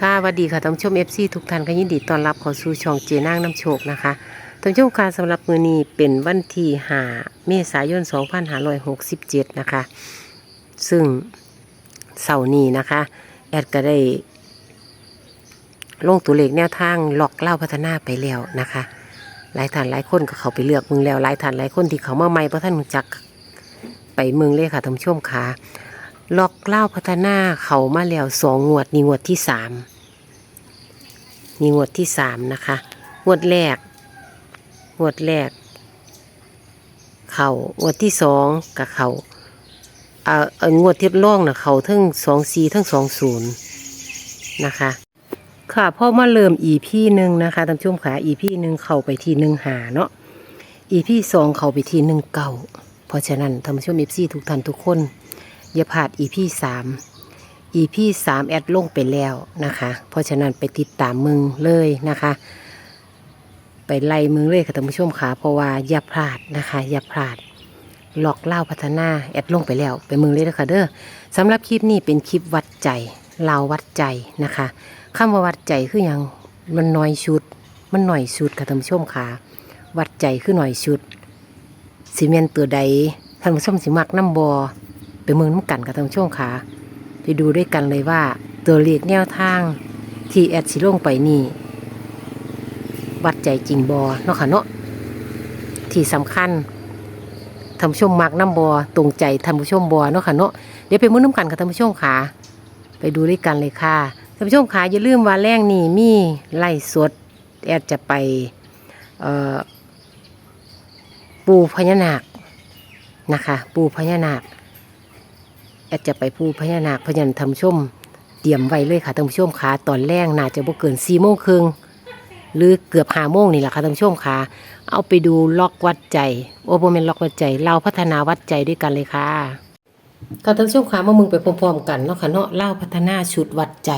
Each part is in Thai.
ค่ะสวัสดีค่ะท่านผู้ชม FC ทุกท่านก็ยินดีต้อนรับเข้าสู่ช่องเจนางน้ำโชคนะคะท่านผู้ชมค่ะสำหรับมือนี้เป็นวันที่5เมษายน 2567 นะคะ ซึ่งเสาร์นี้นะคะ แอดก็ได้ลงตัวเลขแนวทางหลอกเล่าพัฒนาไปแล้วนะคะ หลายท่านหลายคนก็เขาไปเลือกมึงแล้วหลายท่านหลายคนที่เขามาใหม่เพราะท่านจักไปเมืองเลยค่ะท่านผู้ชมค่ะ ล็อกเล่าพัฒนาเขามาแล้วสองงวดนี่งวดที่สามนี่งวดที่สามนะคะ งวดแรก งวดแรก เขางวดที่สองกับเขาเอ่อเองวดที่ล่องนะเขาทั้งสองสี่ทั้งสองศูนย์นะคะ ค่ะพ่อมาเริ่มอีพีหนึ่งนะคะท่านผู้ชมค่ะอีพีหนึ่งเข้าไปทีหนึ่งหาเนาะอีพีสองเข้าไปทีหนึ่งเก่าเพราะฉะนั้นท่านผู้ชมเอฟซีทุกท่านทุกคน อย่าพลาด EP สาม EP สามแอดลงไปแล้วนะคะ เพราะฉะนั้นไปติดตามมึงเลยนะคะ ไปไล่มึงเลยค่ะท่านผู้ชมค่ะเพราะว่าอย่าพลาดนะคะอย่าพลาดหลอกเล่าพัฒนาแอดลงไปแล้ว ไปมึงเลยนะคะเด้อสำหรับคลิปนี้เป็นคลิปวัดใจลาววัดใจนะคะคำว่าวัดใจคืออย่างมันน้อยชุด มันหน่อยชุดค่ะท่านผู้ชมค่ะวัดใจคือหน่อยชุดซีเมนตัวใดท่านผู้ชมสิมักน้ำบอ ไปเมืองน้ำกันกับทางช่วงขาไปดูด้วยกันเลยว่า ตัวเลขแนวทาง ที่แอดสิลงไปนี่วัดใจจริงบอเนาะค่ะเนาะที่สำคัญทำชมมักน้ำบอตรงใจทำผู้ชมบอเนาะค่ะเนาะเดี๋ยวไปเมืองน้ำกันกับทางผู้ชมขาไปดูด้วยกันเลยค่ะท่านผู้ชมขาอย่าลืมว่าแรงนี่มีไล่สด แอดจะไปปูพญานาคนะคะ ปูพญานาค แอดจะไปปูพญานาคพยันทำชมเตรียมไว้เลยค่ะท่านผู้ชมค่ะตอนแรกน่าจะบ่เกินสี่โมงครึ่งหรือเกือบห้าโมงนี่แหละค่ะท่านผู้ชมค่ะเอาไปดูล็อกวัดใจโอโบเมนล็อกวัดใจ เราพัฒนาวัดใจด้วยกันเลยค่ะค่ะท่านผู้ชมค่ะมามึงไปพร้อมๆกันเนาะค่ะเนาะเล่าพัฒนาชุดวัดใจ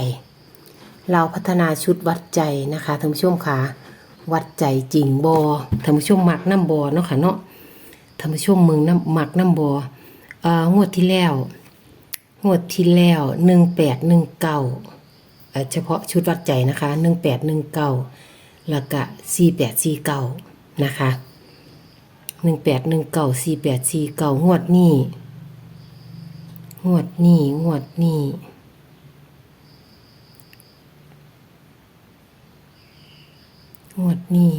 เราพัฒนาชุดวัดใจนะคะท่านผู้ชมค่ะวัดใจจริงบอท่านผู้ชมมักน้ำบอเนาะค่ะเนาะท่านผู้ชมมืองน้ำหมักน้ำบอเอ่องวดที่แล้ว งวดที่แล้วหนึ่งแปดหนึ่งเก้าเฉพาะชุดวัดใจนะคะหนึ่งแปดหนึ่งเก้าแล้วก็สี่แปดสี่เก้านะคะหนึ่งแปดหนึ่งเก้าสี่แปดสี่เก้างวดนี้งวดนี้งวดนี้งวดนี้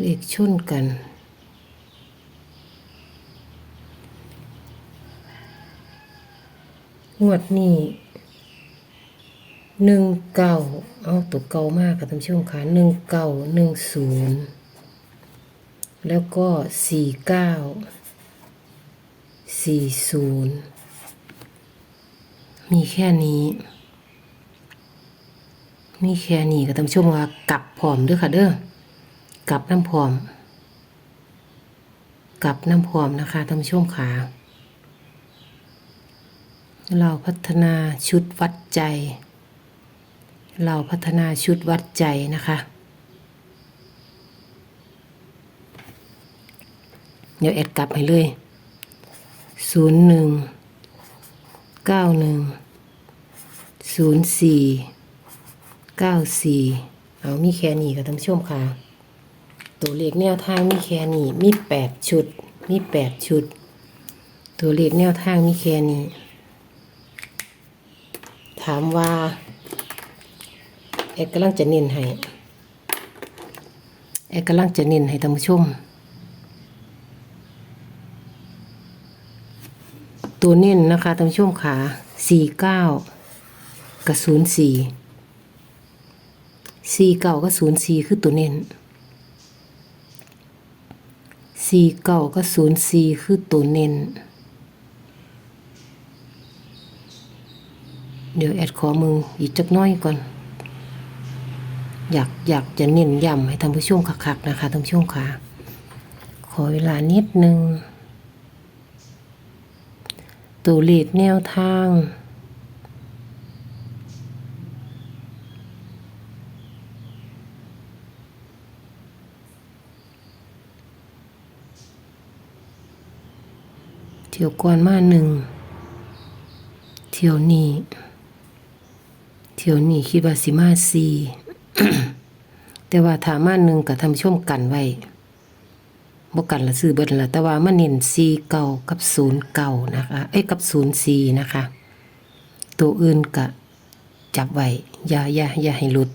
เลขชนกัน งวดนี้หนึ่งเก้าเอาตัวเก่ามากค่ะท่านผู้ชมค่ะหนึ่งเก้าหนึ่งศูนย์แล้วก็สี่เก้าสี่ศูนย์มีแค่นี้ มีแค่นี้ค่ะท่านผู้ชมว่ากลับพร้อมด้วยค่ะเด้อกลับน้ำพร้อม กลับน้ำพรอมนะคะท่านผู้ชมค่ะ เราพัฒนาชุดวัดใจ เราพัฒนาชุดวัดใจนะคะ เดี๋ยวแอดกลับให้เลยศูนย์หนึ่งเก้าหนึ่งศูนย์สี่เก้าสี่เอามีแค่นี้ค่ะท่านผู้ชมค่ะ ตัวเลขแนวทางมีแค่นี้มีแปดชุด มีแปดชุด ตัวเลขแนวทางมีแค่นี้ ถามว่าแอดกำลังจะเน้นให้แอดกำลังจะเน้นให้ท่านผู้ชม ตัวเน้นนะคะท่านผู้ชมขาสี่เก้ากับศูนย์สี่สี่เก้ากับศูนย์สี่คือตัวเน้นสี่เก้ากับศูนย์สี่คือตัวเน้น เดี๋ยวแอดขอมึงอีกจักน้อยก่อน อยากอยากจะเน้นย้ำให้ท่านผู้ชมคักๆนะคะท่านผู้ชมค่ะ ขอเวลานิดนึง ตัวเลขแนวทางเที่ยวก่อนมาหนึ่ง เที่ยวนี้ เที่ยวนี้คิดว่าสิมาสี่แต่ว่าถามาหนึ่งกับทำช่วมกันไว้บ่กันละซื้อเบิดละแต่ว่ามาเน้นสี่เก่ากับศูนย์เก่านะคะ เอ้ยกับศูนย์สี่นะคะ ตัวอื่นก็จับไว้อย่าอย่าอย่าให้หลุด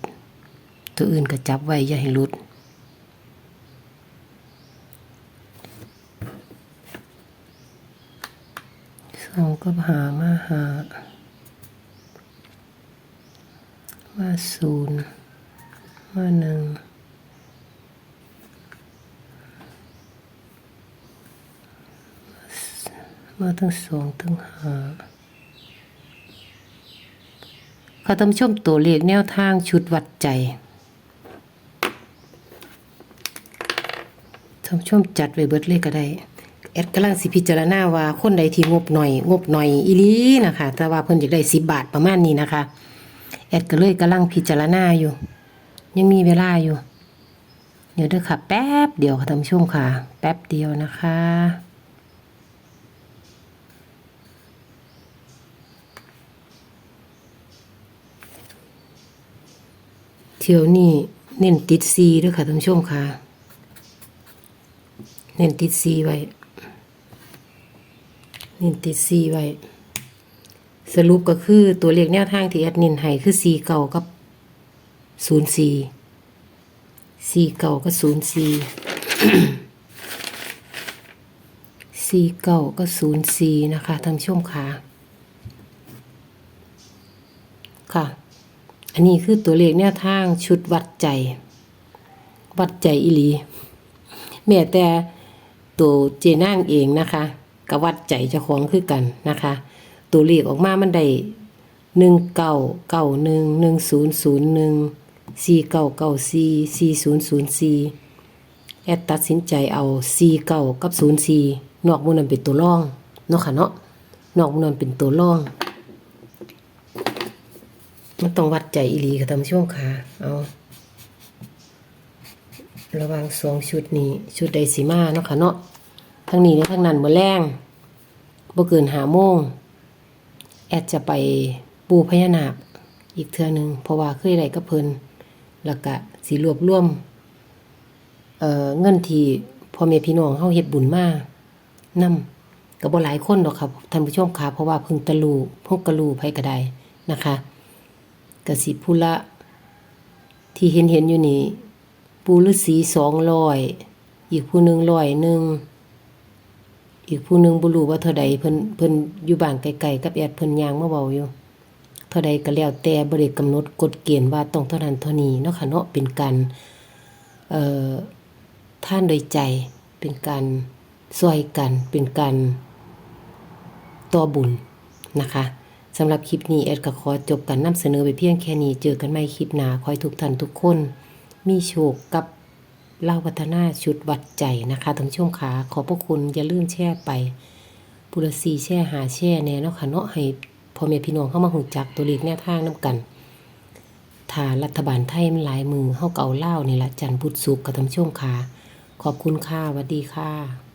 ตัวอื่นก็จับไว้อย่าให้หลุดสองก็หามาหา มาศูนย์มาหนึ่งมาทั้งสองทั้งหาเขาทำชมตัวเลขแนวทางชุดวัดใจท่านผู้ชมจัดไว้เบิดเลขก็ได้แอดกำลังสิพิจารณาว่าคนใดที่งบหน่อย งบหน่อยอีลีนะคะ แต่ว่าเพิ่นอยากได้สิบบาทประมาณนี้นะคะ แอดก็เลยกำลังพิจารณาอยู่ ยังมีเวลาอยู่ เดี๋ยวเด้อค่ะ แป๊บเดียวค่ะท่านผู้ชมค่ะ แป๊บเดียวนะคะเที่ยวนี้เน้นติดซีด้วยค่ะท่านผู้ชมค่ะ เน้นติดซีไว้ เน้นติดซีไว้ สรุปก็คือตัวเลขแนวทางที่แอดนินให้คือ4เก่ากับ0 4 4เก่ากับ0 4 4เก่าก็0 4นะคะท่านผู้ชมค่ะค่ะ อันนี้คือตัวเลขแนวทางชุดวัดใจ วัดใจอีหลีแม้แต่ตัวเจนางเองนะคะก็วัดใจเจ้าของคือกันนะคะ ตัวเลขออกมามันได้หนึ่งเก้าเก้าหนึ่งหนึ่งศูนย์ศูนย์หนึ่งสี่เก้าเก้าสี่สี่ศูนย์ศูนย์สี่แอดตัดสินใจเอาสี่เก้ากับศูนย์สี่นอกหมูนันเป็นตัวร่องเนาะค่ะเนาะนอกหมูนันเป็นตัวร่อง มันต้องวัดใจอีหลีค่ะท่านผู้ชมค่ะเอาระวังสองชุดนี้ชุดใดสีมาเนาะค่ะเนาะทั้งนี้และทั้งนั้นเมื่อแรงบ่เกินหาโมง แอดจะไปปูพญานาคอีกเทื่อหนึงเพราะว่าเคยได้กับเพิ่นแล้วก็สิรวบรวมเอ่อเงินที่พ่อแม่พี่น้องเฮาเฮ็ดบุญมานำก็บ่หลายคนดอกครับท่านผู้ชมค่ะเพราะว่าพิ่งตะลูพวกกะลูไผก็ได้นะคะก็สิผู้ละที่เห็นเห็นอยู่นี่ปูฤาษีสองร้อยอีกผู้หนึ่งร้อยหนึ่ง อีกผู้หนึ่งบ่รู้ว่าเท่าใดเพิ่นเพิ่นอยู่บ้านไกลๆกับแอดเพิ่นย่างมาเว้าอยู่เท่าใดก็แล้วแต่บ่ได้กำหนดกฎเกณฑ์ว่าต้องเท่านั้นเท่านี้เนาะค่ะเนาะเป็นการเอ่อท่านโดยใจเป็นการช่วยกันเป็นการต่อบุญนะคะสำหรับคลิปนี้ แอดก็ขอจบการนำเสนอไปเพียงแค่นี้ เจอกันใหม่คลิปหน้าขอให้ทุกท่านทุกคน มีโชคกับ เล่าวัฒนาชุดวัดใจนะคะท่านผู้ชมขาขอพระคุณอย่าลืมแช่ไปปุรสีแช่หาแช่แน่เนาะค่ะเนาะให้พ่อแม่พี่น้องเข้ามาหูจักตัวเลขแนวทางน้กันถ้ารัฐบาลไทยมันหลายมือเข้าเก่าเล่านี่ละจันทร์พุธศุกกับท่านผู้ชมขาขอบคุณค่ะสวัสดีค่ะ